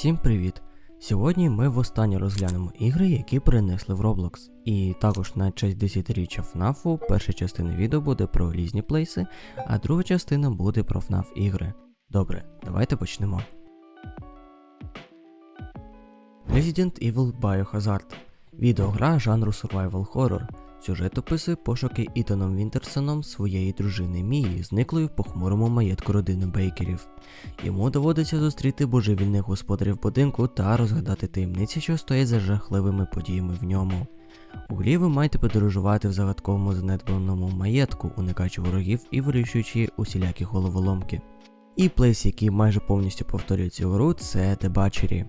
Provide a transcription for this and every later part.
Всім привіт! Сьогодні ми востаннє розглянемо ігри, які принесли в Roblox. І також на честь 10-річчя FNAF перша частина відео буде про різні плейси, а друга частина буде про FNAF ігри. Добре, давайте почнемо. Resident Evil Biohazard відеогра жанру Survival Horror. Сюжет описує пошуки Ітаном Вінтерсоном своєї дружини Мії, зниклої в похмурому маєтку родини Бейкерів. Йому доводиться зустріти божевільних господарів будинку та розгадати таємниці, що стоять за жахливими подіями в ньому. У грі ви маєте подорожувати в загадковому занедбаному маєтку, уникаючи ворогів і вирішуючи усілякі головоломки. І плейс, який майже повністю повторює цю гру, це Дебачері.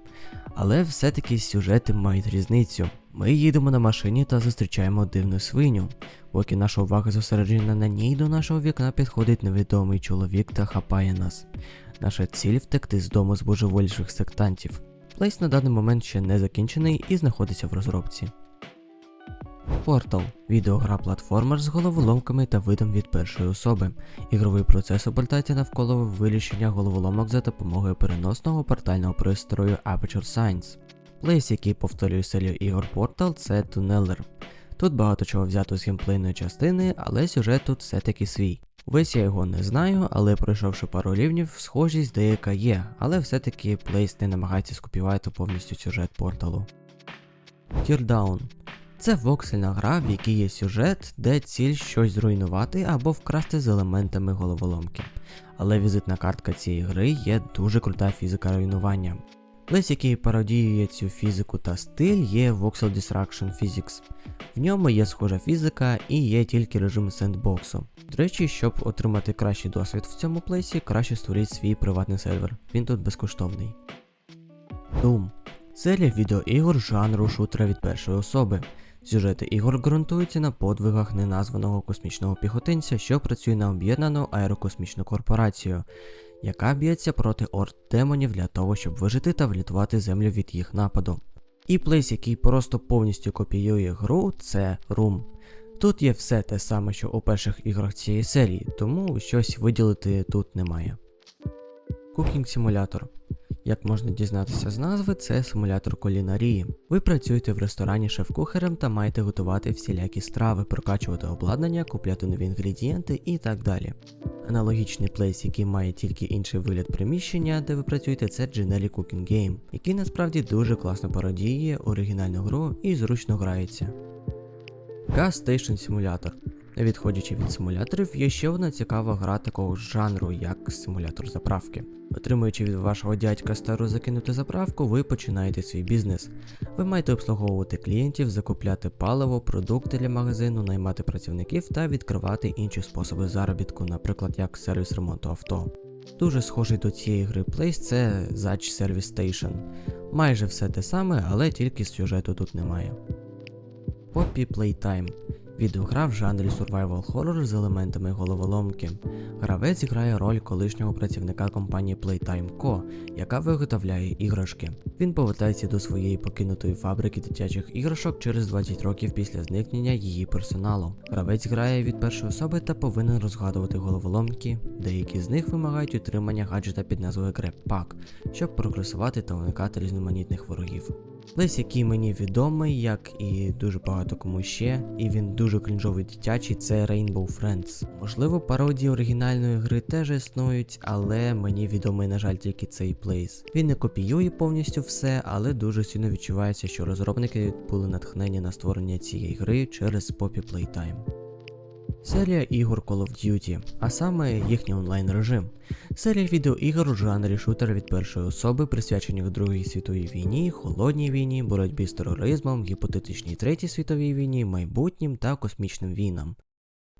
Але все-таки сюжети мають різницю. Ми їдемо на машині та зустрічаємо дивну свиню. Поки наша увага зосереджена на ній, до нашого вікна підходить невідомий чоловік та хапає нас. Наша ціль втекти з дому з божеволіших сектантів. Плейс на даний момент ще не закінчений і знаходиться в розробці. Portal – відеогра платформер з головоломками та видом від першої особи. Ігровий процес обертається навколо вирішення головоломок за допомогою переносного портального пристрою Aperture Science. Плейс, який повторює серію ігор Portal, це тунелер. Тут багато чого взято з геймплейної частини, але сюжет тут все-таки свій. Весь я його не знаю, але пройшовши пару рівнів, схожість деяка є, але все-таки Плейс не намагається скопіювати повністю сюжет порталу. Teardown це воксельна гра, в якій є сюжет, де ціль щось зруйнувати або вкрасти з елементами головоломки. Але візитна картка цієї гри є дуже крута фізика руйнування. Плейс, який пародіює цю фізику та стиль, є Voxel Distraction Physics. В ньому є схожа фізика і є тільки режим сендбоксу. До речі, щоб отримати кращий досвід в цьому плейсі, краще створіть свій приватний сервер. Він тут безкоштовний. Doom серія відеоігор жанру шутера від першої особи. Сюжети ігор ґрунтуються на подвигах неназваного космічного піхотинця, що працює на об'єднану аерокосмічну корпорацію, яка б'ється проти орд демонів для того, щоб вижити та врятувати землю від їх нападу. І плейс, який просто повністю копіює гру, це Room. Тут є все те саме, що у перших іграх цієї серії, тому щось виділити тут немає. Cooking Simulator. Як можна дізнатися з назви, це симулятор кулінарії. Ви працюєте в ресторані шеф-кухарем та маєте готувати всілякі страви, прокачувати обладнання, купляти нові інгредієнти і так далі. Аналогічний плейс, який має тільки інший вигляд приміщення, де ви працюєте, це Genelli Cooking Game, який насправді дуже класно пародіює оригінальну гру і зручно грається. Gas Station Simulator. Відходячи від симуляторів, є ще одна цікава гра такого жанру, як симулятор заправки. Отримуючи від вашого дядька стару закинуту заправку, ви починаєте свій бізнес. Ви маєте обслуговувати клієнтів, закупляти паливо, продукти для магазину, наймати працівників та відкривати інші способи заробітку, наприклад, як сервіс ремонту авто. Дуже схожий до цієї гри Place це Zatch Service Station. Майже все те саме, але тільки сюжету тут немає. Poppy Playtime Відеогра в жанрі Survival Horror з елементами головоломки. Гравець грає роль колишнього працівника компанії Playtime Co., яка виготовляє іграшки. Він повертається до своєї покинутої фабрики дитячих іграшок через 20 років після зникнення її персоналу. Гравець грає від першої особи та повинен розгадувати головоломки. Деякі з них вимагають утримання гаджета під назвою Pack, щоб прогресувати та уникати різноманітних ворогів. Лесь, який мені відомий, як і дуже багато кому ще, і він дуже крінжовий дитячий, це Rainbow Friends. Можливо, пародії оригінальної гри теж існують, але мені відомий, на жаль, тільки цей плейс. Він не копіює повністю все, але дуже сильно відчувається, що розробники були натхнені на створення цієї гри через Poppy Playtime. Серія ігор Call of Duty, а саме їхній онлайн режим. Серія відеоігор у жанрі шутер від першої особи, присвячених Другій світовій війні, холодній війні, боротьбі з тероризмом, гіпотетичній третій світовій війні, майбутнім та космічним війнам.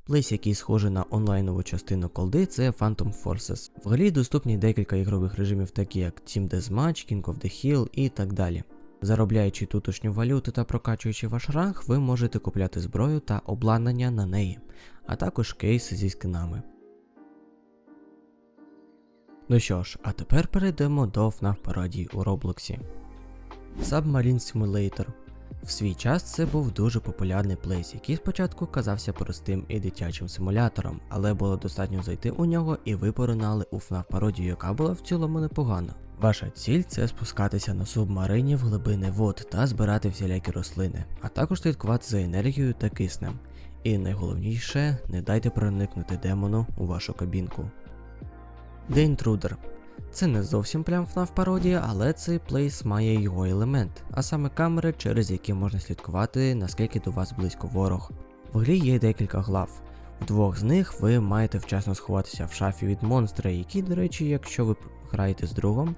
Плейс, який схожий на онлайнову частину колди, це Phantom Forces. В грі доступні декілька ігрових режимів, такі як Team Deathmatch, King of the Hill і так далі. Заробляючи тутошню валюту та прокачуючи ваш ранг, ви можете купляти зброю та обладнання на неї, а також кейси зі скинами. Ну що ж, а тепер перейдемо до FNAF пародій у Роблоксі. Submarine Simulator. В свій час це був дуже популярний плейс, який спочатку казався простим і дитячим симулятором, але було достатньо зайти у нього і ви поринали у FNAF пародію, яка була в цілому непогана. Ваша ціль це спускатися на субмарині в глибини вод та збирати всілякі рослини, а також слідкувати за енергією та киснем. І найголовніше, не дайте проникнути демону у вашу кабінку. The Intruder. Це не зовсім прям FNAF пародія, але цей плейс має його елемент, а саме камери, через які можна слідкувати, наскільки до вас близько ворог. В грі є декілька глав. Двох з них ви маєте вчасно сховатися в шафі від монстра, який, до речі, якщо ви граєте з другом,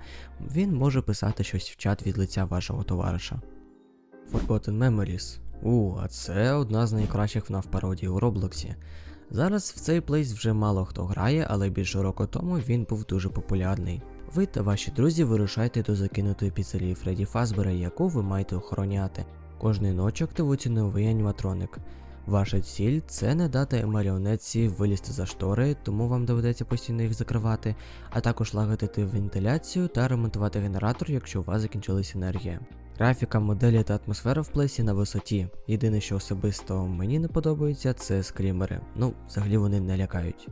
він може писати щось в чат від лиця вашого товариша. Forgotten Memories. У, а це одна з найкращих FNAF пародій у Роблоксі. Зараз в цей плейс вже мало хто грає, але більше року тому він був дуже популярний. Ви та ваші друзі вирушаєте до закинутої піцерії Фредді Фазбера, яку ви маєте охороняти. Кожної ночі активується новий аніматроник. Ваша ціль це не дати маріонетці вилізти за штори, тому вам доведеться постійно їх закривати, а також лагодити вентиляцію та ремонтувати генератор, якщо у вас закінчилась енергія. Графіка, моделі та атмосфера в плейсі на висоті. Єдине, що особисто мені не подобається, це скрімери. Ну, взагалі вони не лякають.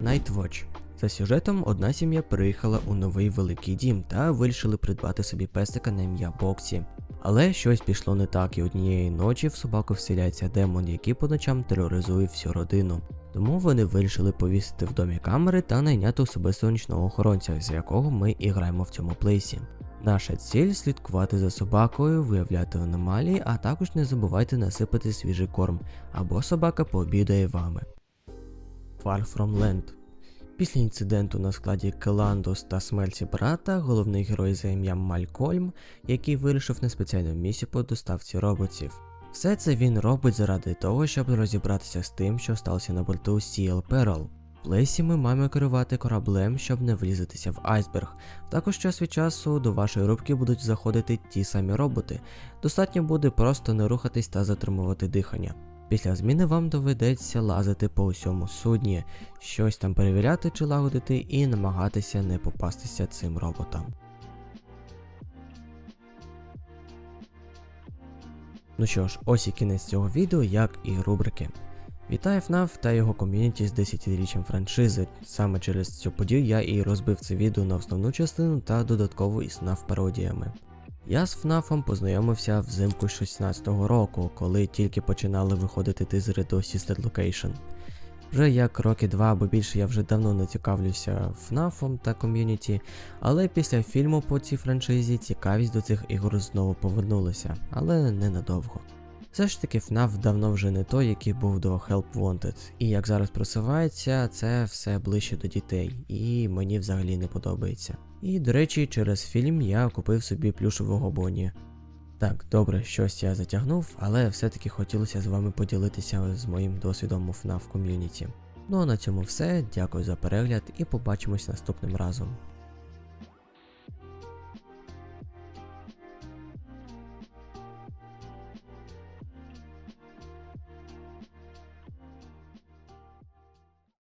Nightwatch. За сюжетом одна сім'я приїхала у новий великий дім та вирішили придбати собі пестика на ім'я Боксі. Але щось пішло не так, і однієї ночі в собаку вселяється демон, який по ночам тероризує всю родину. Тому вони вирішили повісити в домі камери та найняти особистого нічного охоронця, з якого ми і граємо в цьому плейсі. Наша ціль слідкувати за собакою, виявляти аномалії, а також не забувайте насипати свіжий корм, або собака пообідає вами. Far From Land Після інциденту на складі Келандос та смерті брата, головний герой за ім'ям Малькольм, який вирішив на спеціальну місію по доставці роботів. Все це він робить заради того, щоб розібратися з тим, що сталося на борту Seal Peril. В Плейсі ми маємо керувати кораблем, щоб не влізатися в айсберг. Також час від часу до вашої рубки будуть заходити ті самі роботи. Достатньо буде просто не рухатись та затримувати дихання. Після зміни вам доведеться лазити по усьому судні, щось там перевіряти чи лагодити і намагатися не попастися цим роботам. Ну що ж, ось і кінець цього відео, як і рубрики. Вітаю FNAF та його ком'юніті з 10-річчям франшизи. Саме через цю подію я і розбив це відео на основну частину та додатково із FNAF пародіями. Я з ФНАФом познайомився взимку 16-го року, коли тільки починали виходити тизери до Sister Location. Вже як роки два або більше я вже давно не цікавлюся ФНАФом та ком'юніті, але після фільму по цій франшизі цікавість до цих ігор знову повернулася, але ненадовго. Все ж таки FNAF давно вже не той, який був до Help Wanted, і як зараз просувається, це все ближче до дітей, і мені взагалі не подобається. І, до речі, через фільм я купив собі плюшевого Боні. Так, добре, щось я затягнув, але все-таки хотілося з вами поділитися з моїм досвідом у FNAF ком'юніті. Ну а на цьому все, дякую за перегляд і побачимось наступним разом.